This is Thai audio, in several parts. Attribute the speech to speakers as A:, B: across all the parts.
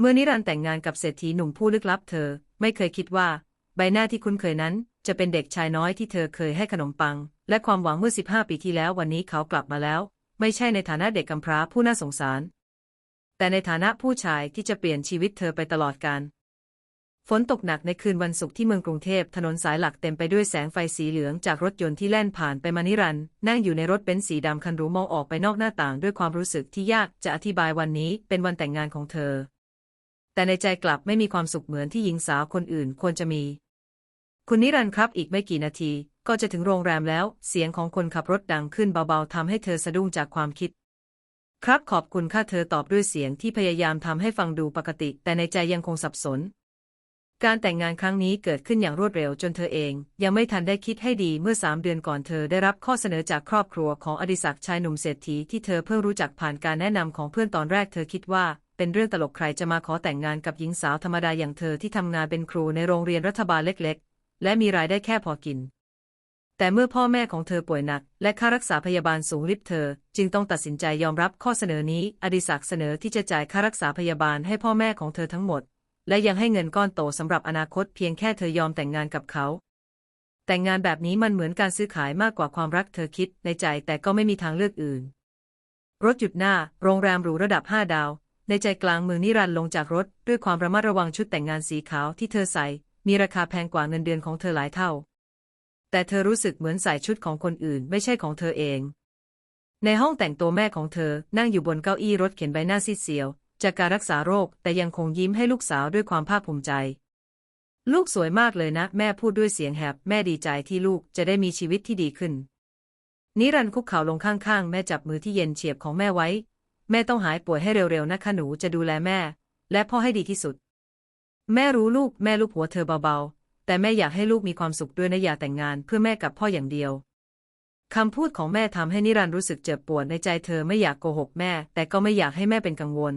A: เมื่อนิรันต์แต่งงานกับเศรษฐีหนุ่มผู้ลึกลับเธอ ไม่เคยคิดว่า ใบหน้าที่คุ้นเคยนั้น จะเป็นเด็กชายน้อยที่เธอเคยให้ขนมปัง และความหวังเมื่อ 15 ปีที่แล้ววันนี้เขากลับมาแล้ว ไม่ใช่ในฐานะเด็กกำพร้าผู้น่าสงสาร แต่ในฐานะผู้ชายที่จะเปลี่ยนชีวิตเธอไปตลอดกาลฝนตกหนักในคืนวันศุกร์ที่เมืองกรุงเทพถนนสายหลักเต็มไปด้วยแสงไฟสีเหลืองจากรถยนต์ที่แล่นผ่านไปมานิรันดร์นั่งอยู่ในรถเบนซ์สีดำคันรูมองออกไปนอกหน้าต่างด้วยความรู้สึกที่ยากจะอธิบายวันนี้เป็นวันแต่งงานของเธอ แต่ในใจกลับไม่มีความสุขเหมือนที่หญิงสาวคนอื่นควรจะมี คุณนิรันดร์ครับอีกไม่กี่นาที ก็จะถึงโรงแรมแล้ว เสียงของคนขับรถดังขึ้นเบาๆทำให้เธอสะดุ้งจากความคิด ครับขอบคุณค่ะเธอตอบด้วยเสียงที่พยายามทำให้ฟังดูปกติ แต่ในใจยังคงสับสน การแต่งงานครั้งนี้เกิดขึ้นอย่างรวดเร็วจนเธอเอง ยังไม่ทันได้คิดให้ดีเมื่อสามเดือนก่อนเธอได้รับข้อเสนอจากครอบครัวของอดิศักดิ์ชายหนุ่มเศรษฐีที่เธอเพิ่งรู้จักผ่านการแนะนำของเพื่อนตอนแรกเธอคิดว่า เป็นเรื่องตลกใครจะมาขอแต่งงานกับหญิงสาวธรรมดาอย่างเธอที่ทำงานเป็นครูในโรงเรียนรัฐบาลเล็กๆ และมีรายได้แค่พอกิน แต่เมื่อพ่อแม่ของเธอป่วยหนัก และค่ารักษาพยาบาลสูงริบเธอ จึงต้องตัดสินใจยอมรับข้อเสนอนี้ อดิศักดิ์เสนอที่จะจ่ายค่ารักษาพยาบาลให้พ่อแม่ของเธอทั้งหมด และยังให้เงินก้อนโตสำหรับอนาคตเพียงแค่เธอยอมแต่งงานกับเขาแต่งงานแบบนี้มันเหมือนการซื้อขายมากกว่าความรักเธอคิดในใจแต่ก็ไม่มีทางเลือกอื่น รถหยุดหน้า โรงแรมหรูระดับห้าดาว ในใจกลางเมืองนิรันดร์ลงจากรถ ด้วยความระมัดระวังชุดแต่งงานสีขาวที่เธอใส่ มีราคาแพงกว่าเงินเดือนของเธอหลายเท่า แต่เธอรู้สึกเหมือนใส่ชุดของคนอื่นไม่ใช่ของเธอเอง ในห้องแต่งตัวแม่ของเธอนั่งอยู่บนเก้าอี้รถเข็นใบหน้าซีดเซียว จากการรักษาโรคแต่ยังคงยิ้มให้ลูกสาวด้วยความภาคภูมิใจ ลูกสวยมากเลยนะ แม่พูดด้วยเสียงแหบแม่ดีใจที่ลูกจะได้มีชีวิตที่ดีขึ้นนิรันต์คุกเข่าลงข้างๆ แม่จับมือที่เย็นเฉียบของแม่ไว้ แม่ต้องหายป่วยให้เร็วๆนะคะหนูจะดูแลแม่ และพ่อให้ดีที่สุด แม่รู้ลูกแม่ลูกหัวเธอเบาๆ แต่แม่อยากให้ลูกมีความสุขด้วยนะอย่าแต่งงานเพื่อแม่กับพ่ออย่างเดียวคำพูดของแม่ทำให้นิรันร์รู้สึกเจ็บปวดในใจเธอไม่อยากโกหกแม่ แต่ก็ไม่อยากให้แม่เป็นกังวล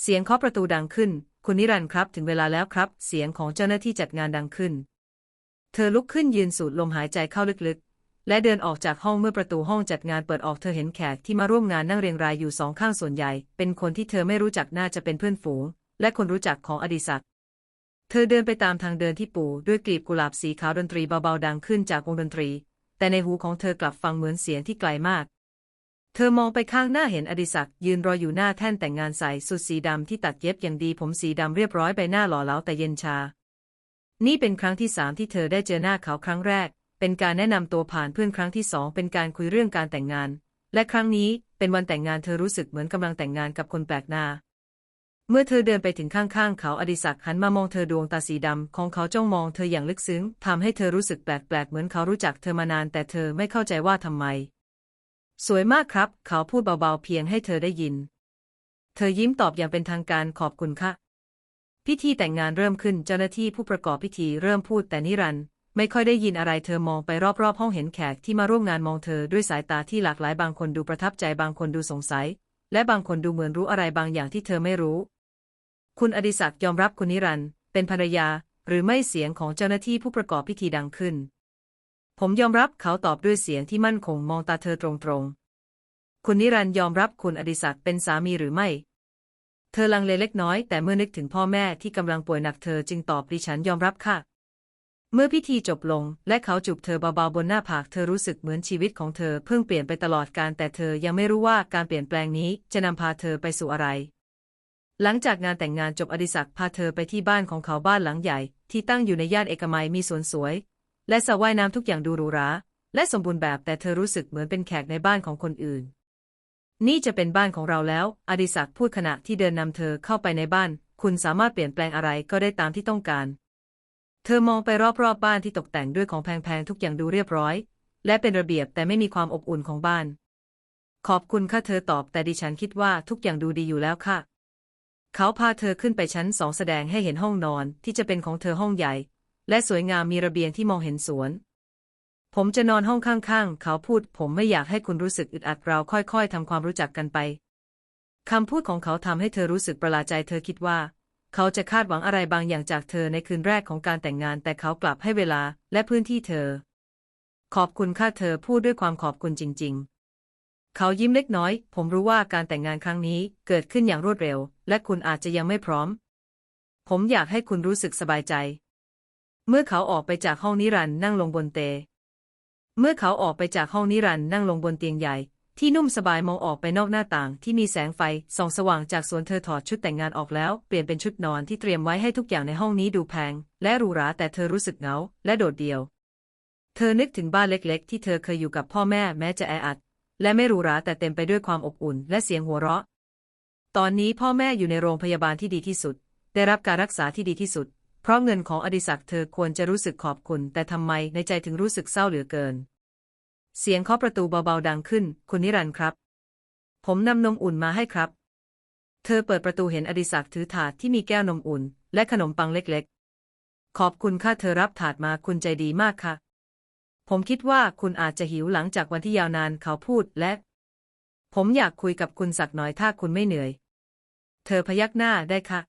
A: เสียงเคาะประตูดังขึ้น คุณนิรันต์ครับ ถึงเวลาแล้วครับ เสียงของเจ้าหน้าที่จัดงานดังขึ้น เธอลุกขึ้นยืนสูดลมหายใจเข้าลึกๆ และเดินออกจากห้องเมื่อประตูห้องจัดงานเปิดออกเธอเห็นแขกที่มาร่วมงานนั่งเรียงรายอยู่สองข้างส่วนใหญ่ เป็นคนที่เธอไม่รู้จักน่าจะเป็นเพื่อนฝูง และคนรู้จักของอดิศักดิ์เธอเดินไปตามทางเดินที่ปูด้วยกลีบกุหลาบสีขาวดนตรีเบาๆดังขึ้นจากวงดนตรี แต่ในหูของเธอกลับฟังเหมือนเสียงที่ไกลมาก เธอมองไปข้างหน้าเห็นอดิศักดิ์ยืนรออยู่หน้าแท่นแต่งงานใส่สุดสีดำที่ตัดเย็บอย่างดีผมสีดำเรียบร้อยใบหน้าหล่อเหลาแต่เย็นชา นี่เป็นครั้งที่สามที่เธอได้เจอหน้าเขาครั้งแรก เป็นการแนะนำตัวผ่านเพื่อนครั้งที่สองเป็นการคุยเรื่องการแต่งงาน และครั้งนี้เป็นวันแต่งงานเธอรู้สึกเหมือนกำลังแต่งงานกับคนแปลกหน้า เมื่อเธอเดินไปถึงข้างๆ เขาอดิศักหันมามองเธอดวงตาสีดำของเขาจ้องมองเธออย่างลึกซึ้งทำให้เธอรู้สึกแปลกๆ เหมือนเขารู้จักเธอมานานแต่เธอไม่เข้าใจว่าทำไม สวยมากครับ เขาพูดเบาๆเพียงให้เธอได้ยิน เธอยิ้มตอบอย่างเป็นทางการขอบคุณค่ะพิธีแต่งงานเริ่มขึ้นเจ้าหน้าที่ผู้ประกอบพิธีเริ่มพูดแต่นิรันดร์ ไม่ค่อยได้ยินอะไรเธอมองไปรอบๆ ห้องเห็นแขกที่มาร่วมงานมองเธอด้วยสายตาที่หลากหลายบางคนดูประทับใจบางคนดูสงสัย และบางคนดูเหมือนรู้อะไรบางอย่างที่เธอไม่รู้ คุณอดิศักดิ์ยอมรับคุณนิรันด์เป็นภรรยา หรือไม่เสียงของเจ้าหน้าที่ผู้ประกอบพิธีดังขึ้น ผมยอมรับเขาตอบด้วยเสียงที่มั่นคงมองตาเธอตรงๆ คุณนิรันด์ยอมรับคุณอดิศักดิ์เป็นสามีหรือไม่เธอลังเลเล็กน้อยแต่เมื่อนึกถึงพ่อแม่ที่กำลังป่วยหนักเธอจึงตอบดิฉันยอมรับค่ะ เมื่อพิธีจบลง และเขาจูบเธอเบาๆบนหน้าผากเธอรู้สึกเหมือนชีวิตของเธอเพิ่งเปลี่ยนไปตลอดการแต่เธอยังไม่รู้ว่าการเปลี่ยนแปลงนี้จะนำพาเธอไปสู่อะไร หลังจากงานแต่งงานจบอดิศักดิ์พาเธอไปที่บ้านของเขาบ้านหลังใหญ่ ที่ตั้งอยู่ในย่านเอกมัยมีสวนสวย และสระว่ายน้ำทุกอย่างดูหรูหราและสมบูรณ์แบบแต่เธอรู้สึกเหมือนเป็นแขกในบ้านของคนอื่น นี่จะเป็นบ้านของเราแล้ว อดิศักดิ์พูดขณะที่เดินนำเธอเข้าไปในบ้าน คุณสามารถเปลี่ยนแปลงอะไรก็ได้ตามที่ต้องการ เธอมองไปรอบๆบบ้านที่ตกแต่งด้วยของแพงๆทุกอย่างดูเรียบร้อย และเป็นระเบียบแต่ไม่มีความอบอุ่นของบ้าน ขอบคุณค่ะเธอตอบ แต่ดิฉันคิดว่าทุกอย่างดูดีอยู่แล้วค่ะ เขาพาเธอขึ้นไปชั้นสองแสดงให้เห็นห้องนอนที่จะเป็นของเธอห้องใหญ่ และสวยงามมีระเบียงที่มองเห็นสวน ผมจะนอนห้องข้างๆ เขาพูด ผมไม่อยากให้คุณรู้สึกอึดอัดเราค่อยๆทำความรู้จักกันไปคำพูดของเขาทำให้เธอรู้สึกประหลาดใจเธอคิดว่า เขาจะคาดหวังอะไรบางอย่างจากเธอในคืนแรกของการแต่งงาน แต่เขากลับให้เวลาและพื้นที่เธอ ขอบคุณค่ะเธอพูดด้วยความขอบคุณจริง ๆ เขายิ้มเล็กน้อย ผมรู้ว่าการแต่งงานครั้งนี้เกิดขึ้นอย่างรวดเร็ว และคุณอาจจะยังไม่พร้อม ผมอยากให้คุณรู้สึกสบายใจ เมื่อเขาออกไปจากห้องนิรันด์นั่งลงบนเต เมื่อเขาออกไปจากห้องนิรันด์นั่งลงบนเตียงใหญ่ ที่นุ่มสบายมองออกไปนอกหน้าต่างที่มีแสงไฟส่องสว่างจากสวนเธอถอดชุดแต่งงานออกแล้ว เปลี่ยนเป็นชุดนอนที่เตรียมไว้ให้ทุกอย่างในห้องนี้ดูแพง และหรูหราแต่เธอรู้สึกเหงา และโดดเดี่ยว เธอนึกถึงบ้านเล็กๆ ที่เธอเคยอยู่กับพ่อแม่แม้จะแออัด และไม่หรูหราแต่เต็มไปด้วยความอบอุ่น และเสียงหัวเราะ ตอนนี้พ่อแม่อยู่ในโรงพยาบาลที่ดีที่สุด ได้รับการรักษาที่ดีที่สุด เพราะเงินของอดิศักดิ์เธอควรจะรู้สึกขอบคุณ แต่ทำไมในใจถึงรู้สึกเศร้าเหลือเกิน เสียงเคาะประตูเบาๆดังขึ้น คุณนิรันดร์ครับ ผมนำนมอุ่นมาให้ครับ เธอเปิดประตูเห็นอดิศักดิ์ถือถาดที่มีแก้วนมอุ่น และขนมปังเล็กๆ ขอบคุณค่ะเธอรับถาดมาคุณใจดีมากค่ะ ผมคิดว่าคุณอาจจะหิวหลังจากวันที่ยาวนานเขาพูดและ ผมอยากคุยกับคุณสักหน่อยถ้าคุณไม่เหนื่อย เธอพยักหน้าได้ค่ะ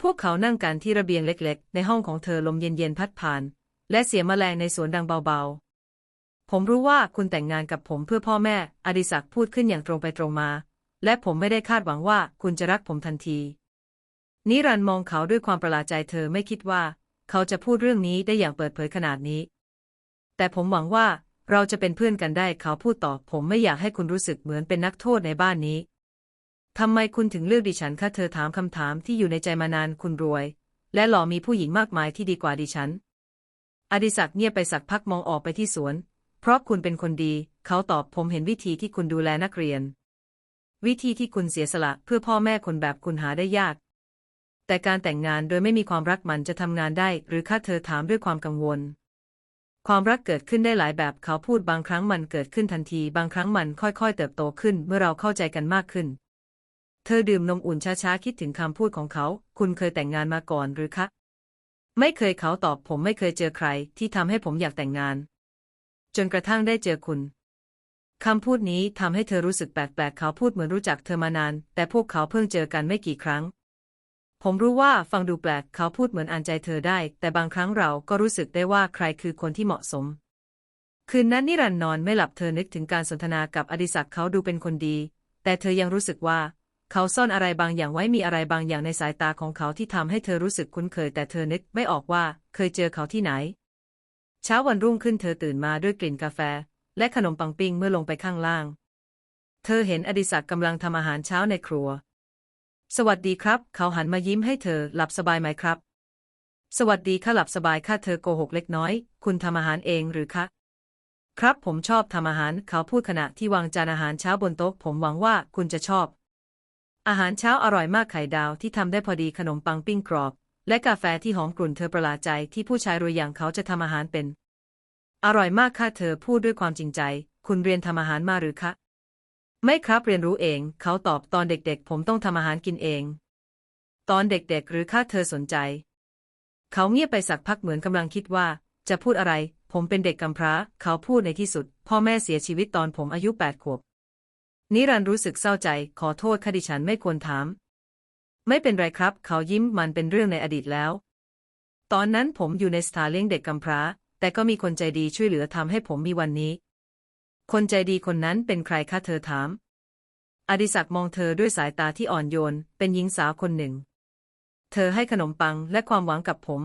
A: พวกเขานั่งกันที่ระเบียงเล็ก ๆ ในห้องของเธอลมเย็นๆพัดผ่าน และเสียงแมลงในสวนดังเบาๆ ผมรู้ว่าคุณแต่งงานกับผมเพื่อพ่อแม่ อดิศักดิ์พูดขึ้นอย่างตรงไปตรงมา และผมไม่ได้คาดหวังว่าคุณจะรักผมทันที นิรันต์มองเขาด้วยความประหลาดใจเธอไม่คิดว่า เขาจะพูดเรื่องนี้ได้อย่างเปิดเผยขนาดนี้ แต่ผมหวังว่าเราจะเป็นเพื่อนกันได้เขาพูดต่อ ผมไม่อยากให้คุณรู้สึกเหมือนเป็นนักโทษในบ้านนี้ทำไมคุณถึงเลือกดิฉันคะเธอถามคำถามที่อยู่ในใจมานานคุณรวย และหล่อมีผู้หญิงมากมายที่ดีกว่าดิฉัน อดิศักดิ์เงียบไปสักพักมองออกไปที่สวน เพราะคุณเป็นคนดี เขาตอบผมเห็นวิธีที่คุณดูแลนักเรียน วิธีที่คุณเสียสละเพื่อพ่อแม่คนแบบคุณหาได้ยาก แต่การแต่งงานโดยไม่มีความรักมันจะทำงานได้ หรือคะเธอถามด้วยความกังวล ความรักเกิดขึ้นได้หลายแบบเขาพูดบางครั้งมันเกิดขึ้นทันที บางครั้งมันค่อยๆ เติบโตขึ้นเมื่อเราเข้าใจกันมากขึ้น เธอดื่มนมอุ่นช้าๆคิดถึงคำพูดของเขา คุณเคยแต่งงานมาก่อนหรือคะ ไม่เคยเขาตอบผมไม่เคยเจอใครที่ทำให้ผมอยากแต่งงาน จนกระทั่งได้เจอคุณ คำพูดนี้ทำให้เธอรู้สึกแปลกๆ เขาพูดเหมือนรู้จักเธอมานาน แต่พวกเขาเพิ่งเจอกันไม่กี่ครั้ง ผมรู้ว่าฟังดูแปลก เขาพูดเหมือนอ่านใจเธอได้ แต่บางครั้งเราก็รู้สึกได้ว่าใครคือคนที่เหมาะสม คืนนั้นนิรันดร์นอนไม่หลับเธอนึกถึงการสนทนากับอดิศักดิ์เขาดูเป็นคนดี แต่เธอยังรู้สึกว่าเขาซ่อนอะไรบางอย่างไว้มีอะไรบางอย่างในสายตาของเขาที่ทำให้เธอรู้สึกคุ้นเคยแต่เธอนึกไม่ออกว่าเคยเจอเขาที่ไหน เช้าวันรุ่งขึ้นเธอตื่นมาด้วยกลิ่นกาแฟ และขนมปังปิ้งเมื่อลงไปข้างล่าง เธอเห็นอดิศักดิ์กำลังทำอาหารเช้าในครัว สวัสดีครับ เขาหันมายิ้มให้เธอหลับสบายไหมครับ สวัสดีค่ะหลับสบายค่ะเธอโกหกเล็กน้อย คุณทำอาหารเองหรือคะครับผมชอบทำอาหารเขาพูดขณะที่วางจานอาหารเช้าบนโต๊ะ ผมหวังว่าคุณจะชอบ อาหารเช้าอร่อยมากไข่ดาวที่ทำได้พอดีขนมปังปิ้งกรอบ และกาแฟที่หอมกลุ่นเธอประหลาดใจที่ผู้ชายรวยอย่างเขาจะทำอาหารเป็น อร่อยมากค่ะเธอพูดด้วยความจริงใจ คุณเรียนทำอาหารมาหรือคะ ไม่ครับเรียนรู้เอง เขาตอบตอนเด็กๆ ผมต้องทำอาหารกินเอง ตอนเด็กๆ หรือคะเธอสนใจ เขาเงียบไปสักพักเหมือนกำลังคิดว่า จะพูดอะไร ผมเป็นเด็กกำพร้า เขาพูดในที่สุด พ่อแม่เสียชีวิตตอนผมอายุแปดขวบนิรันดรู้สึกเศร้าใจ ขอโทษคดิฉันไม่ควรถาม ไม่เป็นไรครับ เขายิ้มมันเป็นเรื่องในอดีตแล้ว ตอนนั้นผมอยู่ในสถานเลี้ยงเด็กกำพร้า แต่ก็มีคนใจดีช่วยเหลือทำให้ผมมีวันนี้ คนใจดีคนนั้นเป็นใครคะเธอถาม อดิศักดิ์มองเธอด้วยสายตาที่อ่อนโยน เป็นหญิงสาวคนหนึ่ง เธอให้ขนมปังและความหวังกับผม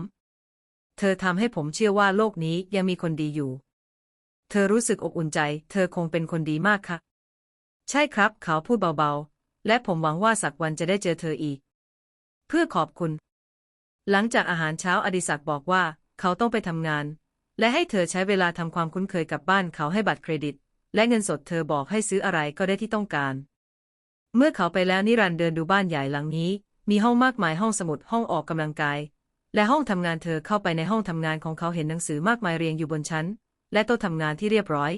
A: เธอทำให้ผมเชื่อว่าโลกนี้ยังมีคนดีอยู่ เธอรู้สึกอบอุ่นใจ เธอคงเป็นคนดีมากค่ะ ใช่ครับ เขาพูดเบาๆ และผมหวังว่าสักวันจะได้เจอเธออีก เพื่อขอบคุณ หลังจากอาหารเช้าอดิศักดิ์บอกว่า เขาต้องไปทำงาน และให้เธอใช้เวลาทำความคุ้นเคยกับบ้านเขาให้บัตรเครดิต และเงินสดเธอบอกให้ซื้ออะไรก็ได้ที่ต้องการ เมื่อเขาไปแล้วนิรันด์เดินดูบ้านใหญ่หลังนี้ มีห้องมากมายห้องสมุดห้องออกกำลังกาย และห้องทำงานเธอเข้าไปในห้องทำงานของเขาเห็นหนังสือมากมายเรียงอยู่บนชั้น และโต๊ะทำงานที่เรียบร้อย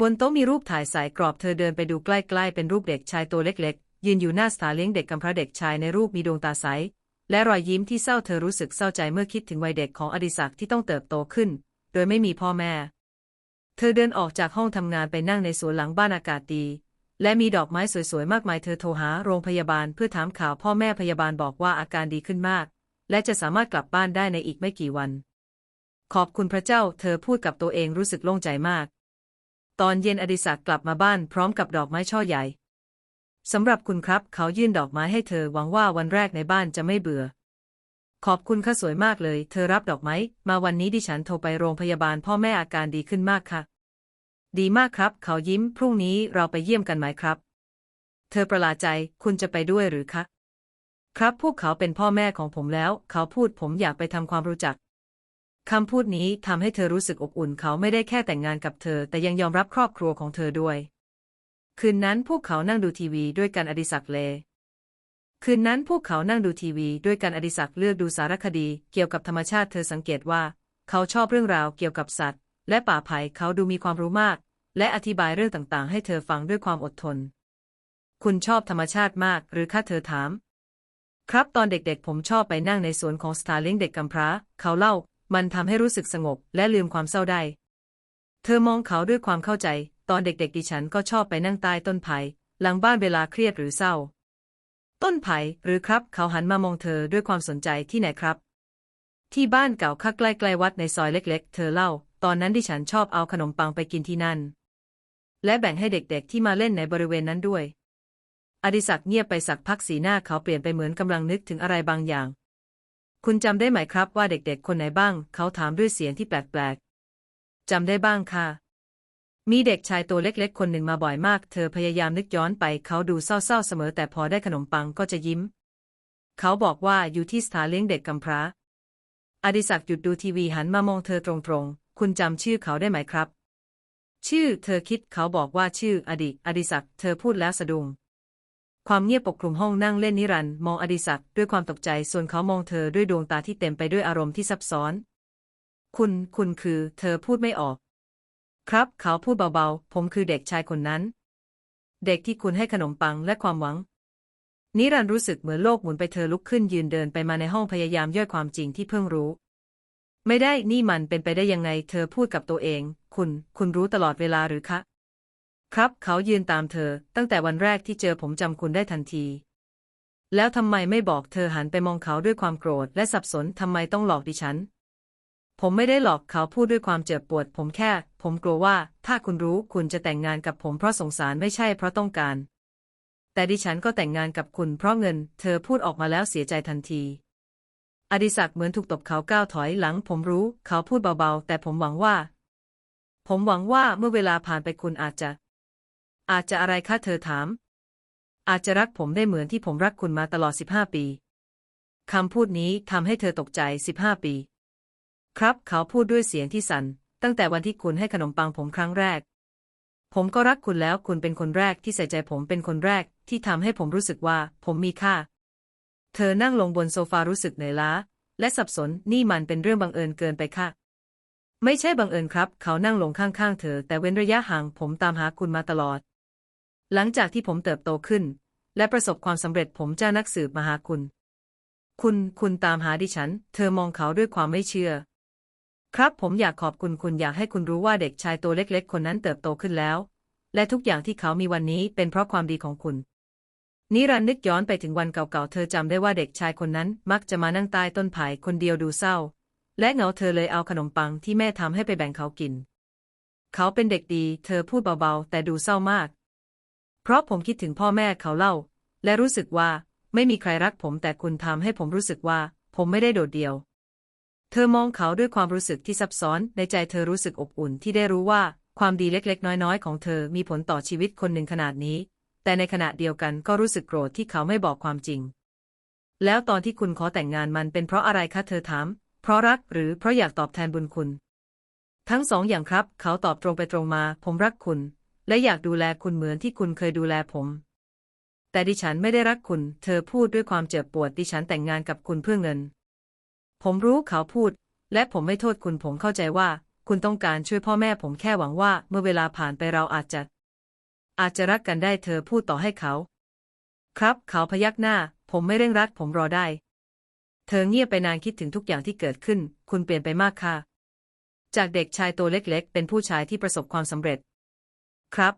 A: บนโต๊ะมีรูปถ่ายสายกรอบเธอเดินไปดูใกล้ๆเป็นรูปเด็กชายตัวเล็ก ยืนอยู่หน้าสถานเลี้ยงเด็กกำพร้าเด็กชายในรูปมีดวงตาใส และรอยยิ้มที่เศร้าเธอรู้สึกเศร้าใจเมื่อคิดถึงวัยเด็กของอดิศักดิ์ที่ต้องเติบโตขึ้น โดยไม่มีพ่อแม่ เธอเดินออกจากห้องทำงานไปนั่งในสวนหลังบ้านอากาศดีและมีดอกไม้สวยๆ มากมายเธอโทรหาโรงพยาบาลเพื่อถามข่าวพ่อแม่พยาบาลบอกว่าอาการดีขึ้นมาก และจะสามารถกลับบ้านได้ในอีกไม่กี่วัน ขอบคุณพระเจ้า เธอพูดกับตัวเองรู้สึกโล่งใจมาก ตอนเย็นอดิศักดิ์กลับมาบ้านพร้อมกับดอกไม้ช่อใหญ่ สำหรับคุณครับ เขายื่นดอกไม้ให้เธอหวังว่าวันแรกในบ้านจะไม่เบื่อ ขอบคุณค่ะสวยมากเลย เธอรับดอกไม้มาวันนี้ดิฉันโทรไปโรงพยาบาลพ่อแม่อาการดีขึ้นมากค่ะ ดีมากครับ เขายิ้มพรุ่งนี้เราไปเยี่ยมกันไหมครับ เธอประหลาดใจคุณจะไปด้วยหรือคะ ครับพวกเขาเป็นพ่อแม่ของผมแล้ว เขาพูดผมอยากไปทำความรู้จักคำพูดนี้ทำให้เธอรู้สึกอบอุ่นเขาไม่ได้แค่แต่งงานกับเธอ แต่ยังยอมรับครอบครัวของเธอด้วย คืนนั้นพวกเขานั่งดูทีวีด้วยกันอดิศักเล คืนนั้นพวกเขานั่งดูทีวีด้วยกันอดิศักเลือกดูสารคดีเกี่ยวกับธรรมชาติเธอสังเกตว่า เขาชอบเรื่องราวเกี่ยวกับสัตว์ และป่าไผ่เขาดูมีความรู้มาก และอธิบายเรื่องต่างๆ ให้เธอฟังด้วยความอดทน คุณชอบธรรมชาติมากหรือคะเธอถาม ครับตอนเด็กๆ ผมชอบไปนั่งในสวนของสตาร์ลิงเด็กกำพร้า เขาเล่า มันทำให้รู้สึกสงบและลืมความเศร้าได้ เธอมองเขาด้วยความเข้าใจ ตอนเด็กๆดิฉันก็ชอบไปนั่งใต้ต้นไผ่หลังบ้านเวลาเครียดหรือเศร้า ต้นไผ่หรือครับ เขาหันมามองเธอด้วยความสนใจที่ไหนครับ ที่บ้านเก่าค่าใกล้ๆวัดในซอยเล็ก ๆ เธอเล่า ตอนนั้นดิฉันชอบเอาขนมปังไปกินที่นั่น และแบ่งให้เด็กๆที่มาเล่นในบริเวณนั้นด้วย อดิศักดิ์เงียบไปสักพักสีหน้าเขาเปลี่ยนไปเหมือนกำลังนึกถึงอะไรบางอย่าง คุณจำได้ไหมครับว่าเด็กๆ คนไหนบ้าง เขาถามด้วยเสียงที่แปลกๆจำได้บ้างค่ะ มีเด็กชายตัวเล็กๆ คนหนึ่งมาบ่อยมาก เธอพยายามนึกย้อนไปเขาดูเศร้าๆเสมอแต่พอได้ขนมปังก็จะยิ้ม เขาบอกว่าอยู่ที่สถานเลี้ยงเด็กกำพร้า อดิศักดิ์หยุดดูทีวีหันมามองเธอตรงๆ คุณจำชื่อเขาได้ไหมครับ ชื่อ เธอคิดเขาบอกว่าชื่ออดิ อดิศักดิ์เธอพูดแล้วสะดุ้งความเงียบปกคลุมห้องนั่งเล่นนิรันด์มองอดิศักดิ์ด้วยความตกใจส่วนเขามองเธอด้วยดวงตาที่เต็มไปด้วยอารมณ์ที่ซับซ้อน คุณ คุณคือ เธอพูดไม่ออก ครับ เขาพูดเบาๆ ผมคือเด็กชายคนนั้น เด็กที่คุณให้ขนมปังและความหวัง นิรันดร์รู้สึกเหมือนโลกหมุนไปเธอลุกขึ้นยืนเดินไปมาในห้องพยายามย่อยความจริงที่เพิ่งรู้ ไม่ได้นี่มันเป็นไปได้ยังไง เธอพูดกับตัวเอง คุณ คุณรู้ตลอดเวลาหรือคะ ครับ เขายืนตามเธอ ตั้งแต่วันแรกที่เจอผมจำคุณได้ทันที แล้วทำไมไม่บอกเธอหันไปมองเขาด้วยความโกรธและสับสนทำไมต้องหลอกดิฉัน ผมไม่ได้หลอกเขาพูดด้วยความเจ็บปวด ผมแค่ ผมกลัวว่า ถ้าคุณรู้คุณจะแต่งงานกับผมเพราะสงสารไม่ใช่เพราะต้องการ แต่ดิฉันก็แต่งงานกับคุณเพราะเงิน เธอพูดออกมาแล้วเสียใจทันที อดิศักดิ์เหมือนถูกตบเขาก้าวถอยหลัง ผมรู้ เขาพูดเบาๆ แต่ผมหวังว่า ผมหวังว่าเมื่อเวลาผ่านไปคุณอาจจะ อาจจะอะไรคะเธอถาม อาจจะรักผมได้เหมือนที่ผมรักคุณมาตลอด 15 ปีคำพูดนี้ทำให้เธอตกใจ 15 ปี ครับ เขาพูดด้วยเสียงที่สั่นตั้งแต่วันที่คุณให้ขนมปังผมครั้งแรก ผมก็รักคุณแล้วคุณเป็นคนแรกที่ใส่ใจผมเป็นคนแรกที่ทำให้ผมรู้สึกว่า ผมมีค่า เธอนั่งลงบนโซฟารู้สึกเหนื่อยล้า และสับสนนี่มันเป็นเรื่องบังเอิญเกินไปค่ะ ไม่ใช่บังเอิญครับ เขานั่งลงข้างๆ เธอ แต่เว้นระยะห่างผมตามหาคุณมาตลอด หลังจากที่ผมเติบโตขึ้น และประสบความสำเร็จผมจ้านักสืบมาหาคุณ คุณคุณตามหาดิฉัน เธอมองเขาด้วยความไม่เชื่อ ครับผมอยากขอบคุณคุณอยากให้คุณรู้ว่าเด็กชายตัวเล็กๆ คนนั้นเติบโตขึ้นแล้ว และทุกอย่างที่เขามีวันนี้เป็นเพราะความดีของคุณนิรันดร์นึกย้อนไปถึงวันเก่าๆ เธอจำได้ว่าเด็กชายคนนั้นมักจะมานั่งใต้ต้นไผ่คนเดียวดูเศร้า และเหงาเธอเลยเอาขนมปังที่แม่ทำให้ไปแบ่งเขากิน เขาเป็นเด็กดี เธอพูดเบาๆ แต่ดูเศร้ามาก เพราะผมคิดถึงพ่อแม่เขาเล่า และรู้สึกว่า ไม่มีใครรักผมแต่คุณทำให้ผมรู้สึกว่า ผมไม่ได้โดดเดี่ยว เธอมองเขาด้วยความรู้สึกที่ซับซ้อน ในใจเธอรู้สึกอบอุ่นที่ได้รู้ว่า ความดีเล็กๆ น้อยๆ ของเธอมีผลต่อชีวิตคนหนึ่งขนาดนี้ แต่ในขณะเดียวกันก็รู้สึกโกรธที่เขาไม่บอกความจริง แล้วตอนที่คุณขอแต่งงานมันเป็นเพราะอะไรคะเธอถาม เพราะรักหรือเพราะอยากตอบแทนบุญคุณ ทั้งสองอย่างครับ เขาตอบตรงไปตรงมา ผมรักคุณ และอยากดูแลคุณเหมือนที่คุณเคยดูแลผมแต่ดิฉันไม่ได้รักคุณ เธอพูดด้วยความเจ็บปวด ดิฉันแต่งงานกับคุณเพื่อเงิน ผมรู้เขาพูด และผมไม่โทษคุณผมเข้าใจว่า คุณต้องการช่วยพ่อแม่ผมแค่หวังว่า เมื่อเวลาผ่านไปเราอาจจะ อาจจะรักกันได้เธอพูดต่อให้เขา ครับเขาพยักหน้า ผมไม่เร่งรัดผมรอได้ เธอเงียบไปนานคิดถึงทุกอย่างที่เกิดขึ้น คุณเปลี่ยนไปมากค่ะ จากเด็กชายตัวเล็กๆ เป็นผู้ชายที่ประสบความสำเร็จ ครับ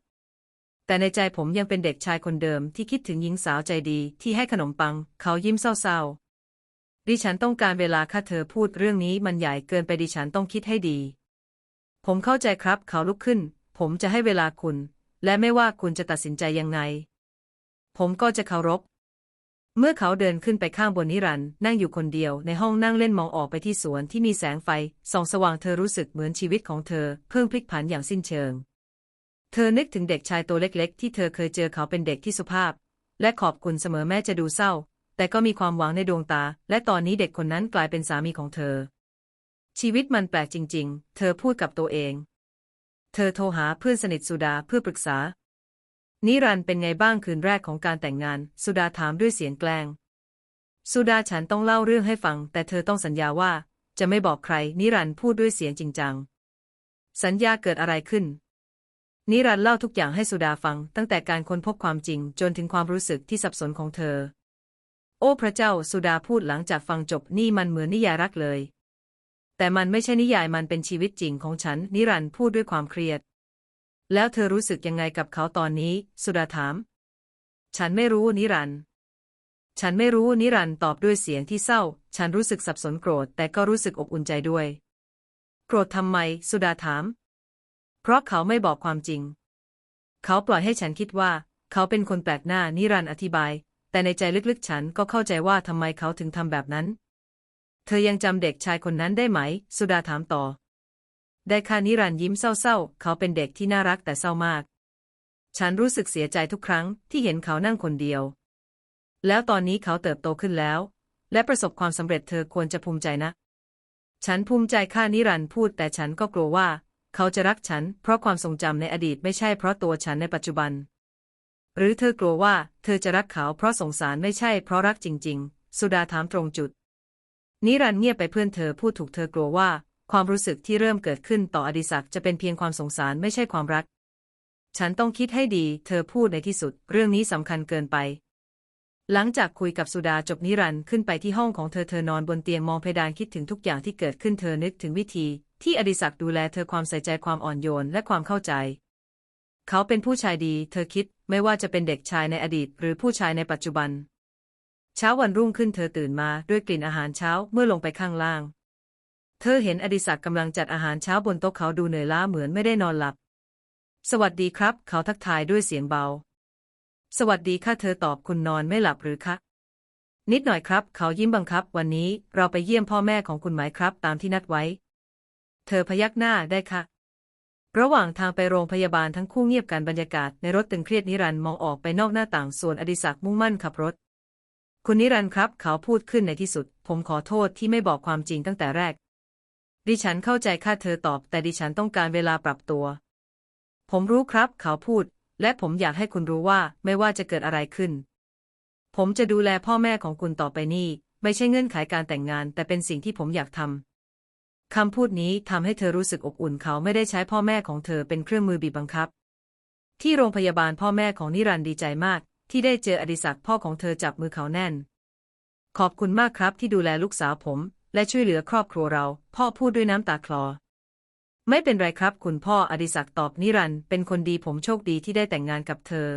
A: แต่ในใจผมยังเป็นเด็กชายคนเดิมที่คิดถึงหญิงสาวใจดีที่ให้ขนมปัง เขายิ้มเศร้าๆ ดิฉันต้องการเวลาค่ะเธอพูดเรื่องนี้มันใหญ่เกินไปดิฉันต้องคิดให้ดี ผมเข้าใจครับเขาลุกขึ้น ผมจะให้เวลาคุณ และไม่ว่าคุณจะตัดสินใจยังไง ผมก็จะเคารพ เมื่อเขาเดินขึ้นไปข้างบนนิรันด์นั่งอยู่คนเดียวในห้องนั่งเล่นมองออกไปที่สวนที่มีแสงไฟส่องสว่างเธอรู้สึกเหมือนชีวิตของเธอเพิ่งพลิกผันอย่างสิ้นเชิง เธอนึกถึงเด็กชายตัวเล็ก ๆ ที่เธอเคยเจอเขาเป็นเด็กที่สุภาพ และขอบคุณเสมอแม้จะดูเศร้า แต่ก็มีความหวังในดวงตา และตอนนี้เด็กคนนั้นกลายเป็นสามีของเธอ ชีวิตมันแปลกจริง ๆ เธอพูดกับตัวเอง เธอโทรหาเพื่อนสนิทสุดาเพื่อปรึกษา นิรันเป็นไงบ้างคืนแรกของการแต่งงาน สุดาถามด้วยเสียงแกล้ง สุดาฉันต้องเล่าเรื่องให้ฟัง แต่เธอต้องสัญญาว่า จะไม่บอกใคร นิรันพูดด้วยเสียงจริงจัง สัญญาเกิดอะไรขึ้นนิรันเล่าทุกอย่างให้สุดาฟัง ตั้งแต่การค้นพบความจริงจนถึงความรู้สึกที่สับสนของเธอ โอ้พระเจ้าสุดาพูดหลังจากฟังจบนี่มันเหมือนนิยายรักเลย แต่มันไม่ใช่นิยายมันเป็นชีวิตจริงของฉัน นิรันพูดด้วยความเครียด แล้วเธอรู้สึกยังไงกับเขาตอนนี้ สุดาถาม ฉันไม่รู้นิรันฉันไม่รู้นิรันตอบด้วยเสียงที่เศร้า ฉันรู้สึกสับสนโกรธ แต่ก็รู้สึกอบอุ่นใจด้วย โกรธทำไม สุดาถาม เพราะเขาไม่บอกความจริง เขาปล่อยให้ฉันคิดว่า เขาเป็นคนแปลกหน้านิรันอธิบาย แต่ในใจลึกๆฉันก็เข้าใจว่าทำไมเขาถึงทำแบบนั้น เธอยังจำเด็กชายคนนั้นได้ไหม สุดาถามต่อ ได้ค่ะนิรันยิ้มเศร้าๆ เขาเป็นเด็กที่น่ารักแต่เศร้ามาก ฉันรู้สึกเสียใจทุกครั้งที่เห็นเขานั่งคนเดียว แล้วตอนนี้เขาเติบโตขึ้นแล้ว และประสบความสำเร็จเธอควรจะภูมิใจนะ ฉันภูมิใจข้านิรันพูด แต่ฉันก็กลัวว่า เขาจะรักฉัน เพราะความทรงจำในอดีตไม่ใช่เพราะตัวฉันในปัจจุบัน หรือเธอกลัวว่าเธอจะรักเขาเพราะสงสารไม่ใช่เพราะรักจริง ๆ สุดาถามตรงจุด นิรันต์เงียบไปเพื่อนเธอพูดถูกเธอกลัวว่า ความรู้สึกที่เริ่มเกิดขึ้นต่ออดิศักจะเป็นเพียงความสงสารไม่ใช่ความรัก ฉันต้องคิดให้ดี เธอพูดในที่สุด เรื่องนี้สำคัญเกินไป หลังจากคุยกับสุดาจบนิรันต์ขึ้นไปที่ห้องของเธอเธอนอนบนเตียงมองเพดานคิดถึงทุกอย่างที่เกิดขึ้นเธอนึกถึงวิธี ที่อดิศักดูแลเธอความใส่ใจความอ่อนโยนและความเข้าใจ เขาเป็นผู้ชายดี เธอคิด ไม่ว่าจะเป็นเด็กชายในอดีต หรือผู้ชายในปัจจุบัน เช้าวันรุ่งขึ้นเธอตื่นมาด้วยกลิ่นอาหารเช้าเมื่อลงไปข้างล่าง เธอเห็นอดิศักกำลังจัดอาหารเช้าบนโต๊ะเขาดูเหนื่อยล้าเหมือนไม่ได้นอนหลับ สวัสดีครับ เขาทักทายด้วยเสียงเบา สวัสดีค่ะเธอตอบคุณนอนไม่หลับหรือคะนิดหน่อยครับ เขายิ้มบังคับ วันนี้เราไปเยี่ยมพ่อแม่ของคุณไหมครับ ตามที่นัดไว้ เธอพยักหน้าได้ค่ะ ระหว่างทางไปโรงพยาบาลทั้งคู่เงียบกันบรรยากาศในรถตึงเครียดนิรันด์มองออกไปนอกหน้าต่างส่วนอดิศักมุ่งมั่นขับรถ คุณนิรันด์ครับ เขาพูดขึ้นในที่สุด ผมขอโทษที่ไม่บอกความจริงตั้งแต่แรก ดิฉันเข้าใจค่ะเธอตอบ แต่ดิฉันต้องการเวลาปรับตัว ผมรู้ครับ เขาพูด และผมอยากให้คุณรู้ว่าไม่ว่าจะเกิดอะไรขึ้น ผมจะดูแลพ่อแม่ของคุณต่อไปนี่ ไม่ใช่เงื่อนไขการแต่งงาน แต่เป็นสิ่งที่ผมอยากทำ คำพูดนี้ทำให้เธอรู้สึกอบอุ่นเขาไม่ได้ใช้พ่อแม่ของเธอเป็นเครื่องมือบีบบังคับ ที่โรงพยาบาลพ่อแม่ของนิรันดีใจมาก ที่ได้เจออดิศักดิ์พ่อของเธอจับมือเขาแน่น ขอบคุณมากครับที่ดูแลลูกสาวผม และช่วยเหลือครอบครัวเรา พ่อพูดด้วยน้ำตาคลอ ไม่เป็นไรครับ คุณพ่ออดิศักดิ์ตอบนิรันเป็นคนดีผมโชคดีที่ได้แต่งงานกับเธอ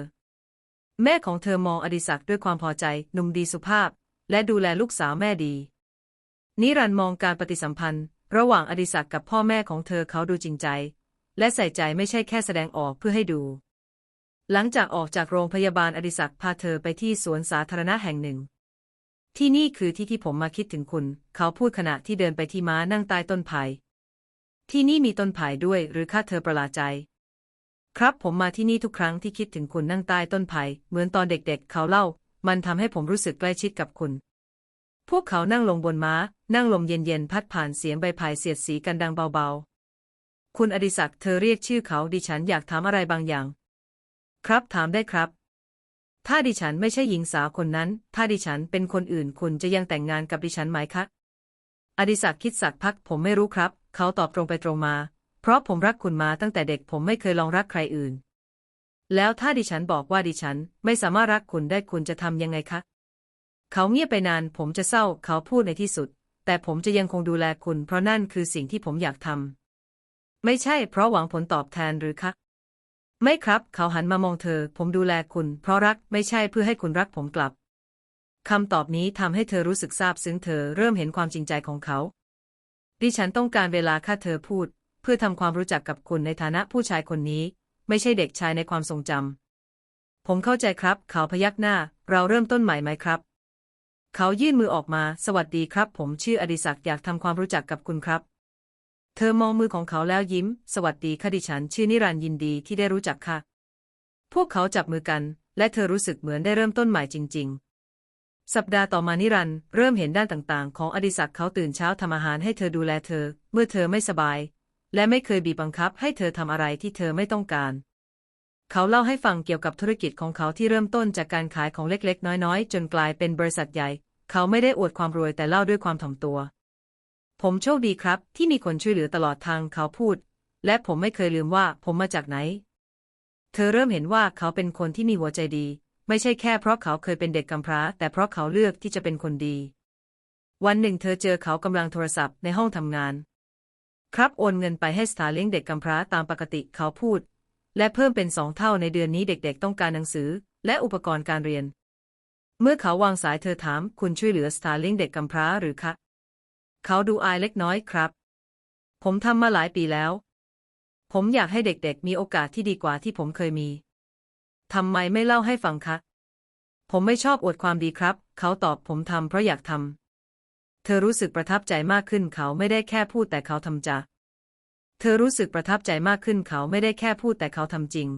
A: แม่ของเธอมองอดิศักดิ์ด้วยความพอใจหนุ่มดีสุภาพ และดูแลลูกสาวแม่ดี นิรันมองการปฏิสัมพันธ์ ระหว่างอดิศักดิ์กับพ่อแม่ของเธอเขาดูจริงใจ และใส่ใจไม่ใช่แค่แสดงออกเพื่อให้ดู หลังจากออกจากโรงพยาบาลอดิศักดิ์พาเธอไปที่สวนสาธารณะแห่งหนึ่ง ที่นี่คือที่ที่ผมมาคิดถึงคุณ เขาพูดขณะที่เดินไปที่ม้านั่งใต้ต้นไผ่ที่นี่มีต้นไผ่ด้วยหรือค่าเธอประหลาดใจ ครับผมมาที่นี่ทุกครั้งที่คิดถึงคุณนั่งใต้ต้นไผ่เหมือนตอนเด็กๆเขาเล่า มันทำให้ผมรู้สึกใกล้ชิดกับคุณ พวกเขานั่งลงบนม้า นั่งลมเย็นๆ พัดผ่านเสียงใบไผ่เสียดสีกันดังเบาๆ คุณอดิศักดิ์เธอเรียกชื่อเขาดิฉันอยากถามอะไรบางอย่าง ครับถามได้ครับ ถ้าดิฉันไม่ใช่หญิงสาวคนนั้น ถ้าดิฉันเป็นคนอื่นคุณจะยังแต่งงานกับดิฉันไหมคะอดิศักดิ์คิดสักพักผมไม่รู้ครับ เขาตอบตรงไปตรงมา เพราะผมรักคุณมาตั้งแต่เด็กผมไม่เคยลองรักใครอื่น แล้วถ้าดิฉันบอกว่าดิฉันไม่สามารถรักคุณได้คุณจะทำยังไงคะ เขาเงียบไปนาน ผมจะเศร้า เขาพูดในที่สุด แต่ผมจะยังคงดูแลคุณ เพราะนั่นคือสิ่งที่ผมอยากทำ ไม่ใช่เพราะหวังผลตอบแทนหรือคะ ไม่ครับ เขาหันมามองเธอ ผมดูแลคุณ เพราะรัก ไม่ใช่เพื่อให้คุณรักผมกลับ คำตอบนี้ทำให้เธอรู้สึกซาบซึ้งเธอเริ่มเห็นความจริงใจของเขา ดิฉันต้องการเวลาค่ะเธอพูด เพื่อทำความรู้จักกับคุณในฐานะผู้ชายคนนี้ ไม่ใช่เด็กชายในความทรงจำผมเข้าใจครับ เขาพยักหน้า เราเริ่มต้นใหม่ไหมครับ เขายื่นมือออกมา สวัสดีครับ ผมชื่ออดิศักดิ์อยากทำความรู้จักกับคุณครับ เธอมองมือของเขาแล้วยิ้ม สวัสดีค่ะดิฉัน ชื่อนิรันยินดีที่ได้รู้จักค่ะ พวกเขาจับมือกัน และเธอรู้สึกเหมือนได้เริ่มต้นใหม่จริง ๆ สัปดาห์ต่อมานิรันเริ่มเห็นด้านต่างๆ ของอดิศักดิ์เขาตื่นเช้าทำอาหารให้เธอดูแลเธอ เมื่อเธอไม่สบาย และไม่เคยบีบบังคับให้เธอทำอะไรที่เธอไม่ต้องการ เขาเล่าให้ฟังเกี่ยวกับธุรกิจของเขาที่เริ่มต้นจากการขายของเล็กๆ น้อยๆ จนกลายเป็นบริษัทใหญ่ เขาไม่ได้อวดความรวยแต่เล่าด้วยความถ่อมตัว ผมโชคดีครับ ที่มีคนช่วยเหลือตลอดทางเขาพูด และผมไม่เคยลืมว่าผมมาจากไหน เธอเริ่มเห็นว่าเขาเป็นคนที่มีหัวใจดี ไม่ใช่แค่เพราะเขาเคยเป็นเด็กกำพร้า แต่เพราะเขาเลือกที่จะเป็นคนดี วันหนึ่งเธอเจอเขากำลังโทรศัพท์ในห้องทำงาน ครับโอนเงินไปให้สถานเลี้ยงเด็กกำพร้าตามปกติเขาพูด และเพิ่มเป็นสองเท่าในเดือนนี้เด็กๆ ต้องการหนังสือ และอุปกรณ์การเรียน เมื่อเขาวางสายเธอถาม คุณช่วยเหลือสถานเลี้ยงเด็กกำพร้าหรือคะ เขาดูอายเล็กน้อยครับ ผมทำมาหลายปีแล้ว ผมอยากให้เด็กๆ มีโอกาสที่ดีกว่าที่ผมเคยมีทำไมไม่เล่าให้ฟังคะ ผมไม่ชอบอวดความดีครับ เขาตอบผมทำเพราะอยากทำเธอรู้สึกประทับใจมากขึ้นเขาไม่ได้แค่พูดแต่เขาทำจะ เธอรู้สึกประทับใจมากขึ้นเขาไม่ได้แค่พูดแต่เขาทำจริง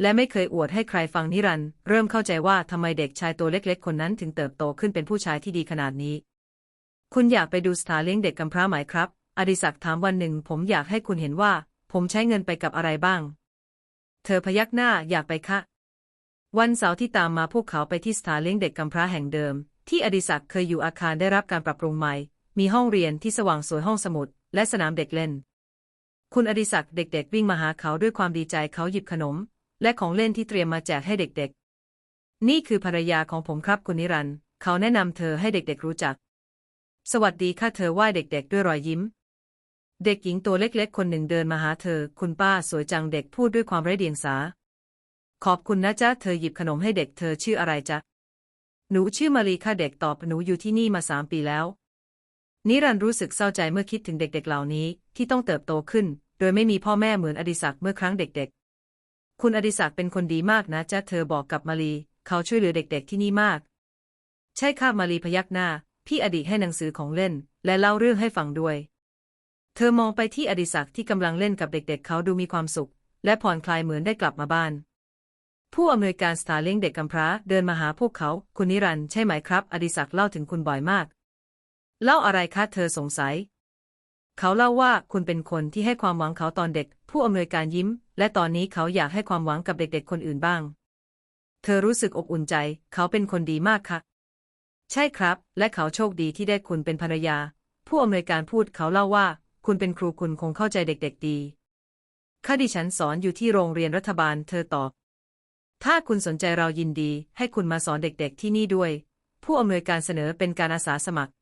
A: และไม่เคยอวดให้ใครฟังนิรันด์เริ่มเข้าใจว่าทำไมเด็กชายตัวเล็กๆ คนนั้นถึงเติบโตขึ้นเป็นผู้ชายที่ดีขนาดนี้ คุณอยากไปดูสถานเลี้ยงเด็กกำพร้าไหมครับ อดิศักดิ์ถามวันหนึ่ง ผมอยากให้คุณเห็นว่า ผมใช้เงินไปกับอะไรบ้าง เธอพยักหน้าอยากไปคะวันเสาร์ที่ตามมาพวกเขาไปที่สถานเลี้ยงเด็กกำพร้าแห่งเดิม ที่อดิศักดิ์เคยอยู่อาคารได้รับการปรับปรุงใหม่ มีห้องเรียนที่สว่างสวยห้องสมุด และสนามเด็กเล่น คุณอดิศักดิ์เด็กๆ วิ่งมาหาเขาด้วยความดีใจเขาหยิบขนม และของเล่นที่เตรียมมาแจกให้เด็กๆ นี่คือภรรยาของผมครับคุณนิรันด์เขาแนะนำเธอให้เด็กๆรู้จัก สวัสดีค่ะเธอไหว้เด็กๆ ด้วยรอยยิ้ม เด็กหญิงตัวเล็กๆ คนหนึ่งเดินมาหาเธอ คุณป้าสวยจังเด็กพูดด้วยความไร้เดียงสา ขอบคุณนะจ๊ะเธอหยิบขนมให้เด็กเธอชื่ออะไรจ๊ะหนูชื่อมารีค่ะเด็กตอบหนูอยู่ที่นี่มาสามปีแล้ว นิรันร์รู้สึกเศร้าใจเมื่อคิดถึงเด็กๆเหล่านี้ที่ต้องเติบโตขึ้น โดยไม่มีพ่อแม่เหมือนอดิศักดิ์เมื่อครั้งเด็กๆ คุณอดิศักดิ์เป็นคนดีมากนะจ๊ะเธอบอกกับมารีเขาช่วยเหลือเด็กๆที่นี่มาก ใช่ค่ะมารีพยักหน้า พี่อดีตให้หนังสือของเล่น และเล่าเรื่องให้ฟังด้วย เธอมองไปที่อดิศักดิ์ที่กำลังเล่นกับเด็กๆ เขาดูมีความสุข และผ่อนคลายเหมือนได้กลับมาบ้าน ผู้อำนวยการสถานเลี้ยงเด็กกำพร้าเดินมาหาพวกเขา คุณนิรันต์ใช่ไหมครับ อดิศักดิ์เล่าถึงคุณบ่อยมาก เล่าอะไรคะเธอสงสัย เขาเล่าว่าคุณเป็นคนที่ให้ความหวังเขาตอนเด็ก ผู้อำนวยการยิ้ม และตอนนี้เขาอยากให้ความหวังกับเด็กๆคนอื่นบ้าง เธอรู้สึกอบอุ่นใจ เขาเป็นคนดีมากค่ะ ใช่ครับ และเขาโชคดีที่ได้คุณเป็นภรรยา ผู้อำนวยการพูดเขาเล่าว่า คุณเป็นครูคุณคงเข้าใจเด็กๆดีข้าดิฉันสอนอยู่ที่โรงเรียนรัฐบาล เธอตอบ ถ้าคุณสนใจเรายินดี ให้คุณมาสอนเด็กๆที่นี่ด้วย ผู้อำนวยการเสนอเป็นการอาสาสมัคร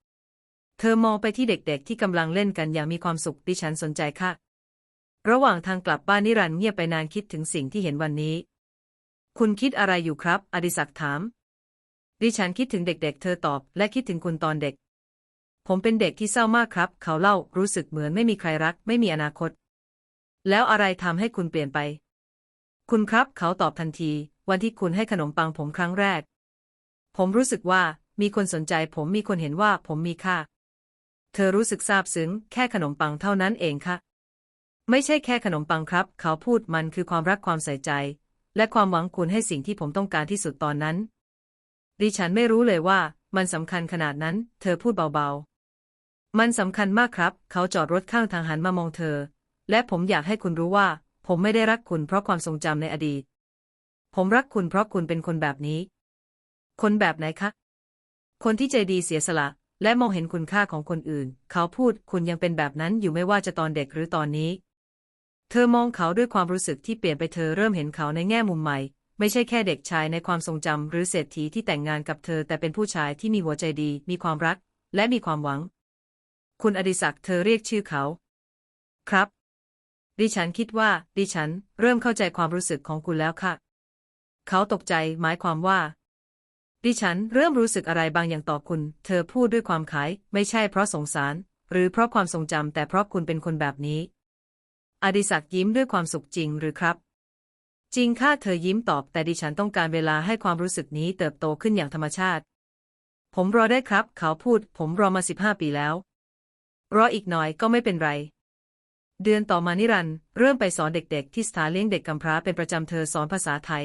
A: เธอมองไปที่เด็กๆ ที่กำลังเล่นกันอย่างมีความสุขดิฉันสนใจค่ะ ระหว่างทางกลับบ้านนิรันเงียบไปนานคิดถึงสิ่งที่เห็นวันนี้ คุณคิดอะไรอยู่ครับ อดิศักถาม ดิฉันคิดถึงเด็กๆ เธอตอบ และคิดถึงคุณตอนเด็ก ผมเป็นเด็กที่เศร้ามากครับ เขาเล่ารู้สึกเหมือนไม่มีใครรัก ไม่มีอนาคต แล้วอะไรทำให้คุณเปลี่ยนไป คุณครับ เขาตอบทันที วันที่คุณให้ขนมปังผมครั้งแรก ผมรู้สึกว่ามีคนสนใจ ผมมีคนเห็นว่าผมมีค่า เธอรู้สึกซาบซึ้งแค่ขนมปังเท่านั้นเองค่ะ ไม่ใช่แค่ขนมปังครับ เขาพูดมันคือความรักความใส่ใจ และความหวังคุณให้สิ่งที่ผมต้องการที่สุดตอนนั้น ดิฉันไม่รู้เลยว่ามันสำคัญขนาดนั้น เธอพูดเบาๆ มันสำคัญมากครับ เขาจอดรถข้างทางหันมามองเธอ และผมอยากให้คุณรู้ว่า ผมไม่ได้รักคุณเพราะความทรงจำในอดีต ผมรักคุณเพราะคุณเป็นคนแบบนี้ คนแบบไหนคะ คนที่ใจดีเสียสละ และมองเห็นคุณค่าของคนอื่น เขาพูดคุณยังเป็นแบบนั้นอยู่ไม่ว่าจะตอนเด็กหรือตอนนี้ เธอมองเขาด้วยความรู้สึกที่เปลี่ยนไปเธอเริ่มเห็นเขาในแง่มุมใหม่ ไม่ใช่แค่เด็กชายในความทรงจำหรือเศรษฐีที่แต่งงานกับเธอ แต่เป็นผู้ชายที่มีหัวใจดี มีความรัก และมีความหวัง คุณอดิศักดิ์เธอเรียกชื่อเขา ครับ ดิฉันคิดว่า ดิฉัน เริ่มเข้าใจความรู้สึกของคุณแล้วค่ะ เขาตกใจหมายความว่า ดิฉันเริ่มรู้สึกอะไรบางอย่างต่อคุณ เธอพูดด้วยความขาย ไม่ใช่เพราะสงสาร หรือเพราะความทรงจำแต่เพราะคุณเป็นคนแบบนี้ อดิศักยิ้มด้วยความสุขจริงหรือครับ จริงค่ะเธอยิ้มตอบ แต่ดิฉันต้องการเวลาให้ความรู้สึกนี้เติบโตขึ้นอย่างธรรมชาติ ผมรอได้ครับ เขาพูด ผมรอมาสิบห้าปีแล้ว รออีกหน่อยก็ไม่เป็นไรเดือนต่อมานิรันเริ่มไปสอนเด็กๆ ที่สถานเลี้ยงเด็กกำพร้าเป็นประจำเธอสอนภาษาไทย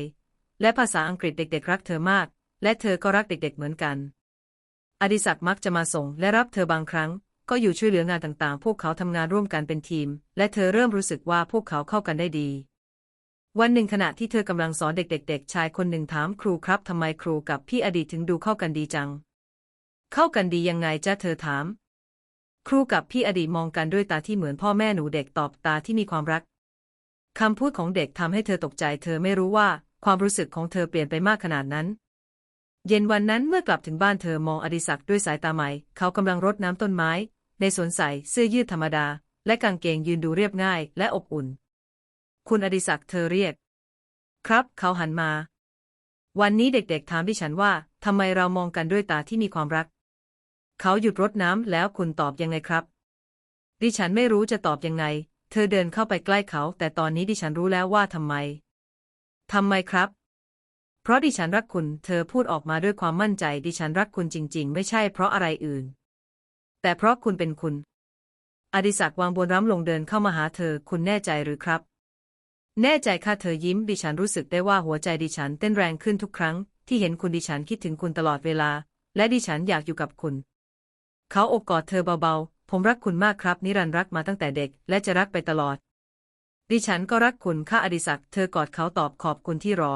A: และภาษาอังกฤษเด็กๆรักเธอมาก และเธอก็รักเด็กๆเหมือนกัน อดิศักดิ์มักจะมาส่งและรับเธอบางครั้ง ก็อยู่ช่วยเหลืองานต่างๆ พวกเขาทำงานร่วมกันเป็นทีม และเธอเริ่มรู้สึกว่าพวกเขาเข้ากันได้ดี วันหนึ่งขณะที่เธอกำลังสอนเด็กๆเด็กชายคนหนึ่งถามครูครับทำไมครูกับพี่อดีตถึงดูเข้ากันดีจัง เข้ากันดียังไงจ๊ะเธอถาม ครูกับพี่อดีตมองกันด้วยตาที่เหมือนพ่อแม่หนูเด็กตอบตาที่มีความรักคำพูดของเด็กทำให้เธอตกใจ เธอไม่รู้ว่าความรู้สึกของเธอเปลี่ยนไปมากขนาดนั้น เย็นวันนั้นเมื่อกลับถึงบ้านเธอมองอดิศักด้วยสายตาใหม่ เขากำลังรดน้ำต้นไม้ ในสวนใส่เสื้อยืดธรรมดา และกางเกงยืนดูเรียบง่ายและอบอุ่น คุณอดิศักเธอเรียก ครับเขาหันมา วันนี้เด็กๆถามดิฉันว่าทำไมเรามองกันด้วยตาที่มีความรัก เขาหยุดรดน้ำแล้วคุณตอบยังไงครับ ดิฉันไม่รู้จะตอบยังไง เธอเดินเข้าไปใกล้เขา แต่ตอนนี้ดิฉันรู้แล้วว่าทำไมทำไมครับ เพราะดิฉันรักคุณ เธอพูดออกมาด้วยความมั่นใจ ดิฉันรักคุณจริง ๆ ไม่ใช่เพราะอะไรอื่น แต่เพราะคุณเป็นคุณ อดิศักดิ์วางบนร้ำลงเดินเข้ามาหาเธอ คุณแน่ใจหรือครับ แน่ใจค่ะเธอยิ้ม ดิฉันรู้สึกได้ว่าหัวใจดิฉันเต้นแรงขึ้นทุกครั้ง ที่เห็นคุณดิฉันคิดถึงคุณตลอดเวลา และดิฉันอยากอยู่กับคุณ เขาอกกอดเธอเบาๆ ผมรักคุณมากครับ นิรันดร์รักมาตั้งแต่เด็ก และจะรักไปตลอด ดิฉันก็รักคุณข้าอดิศักดิ์เธอกอดเขาตอบขอบคุณที่รอ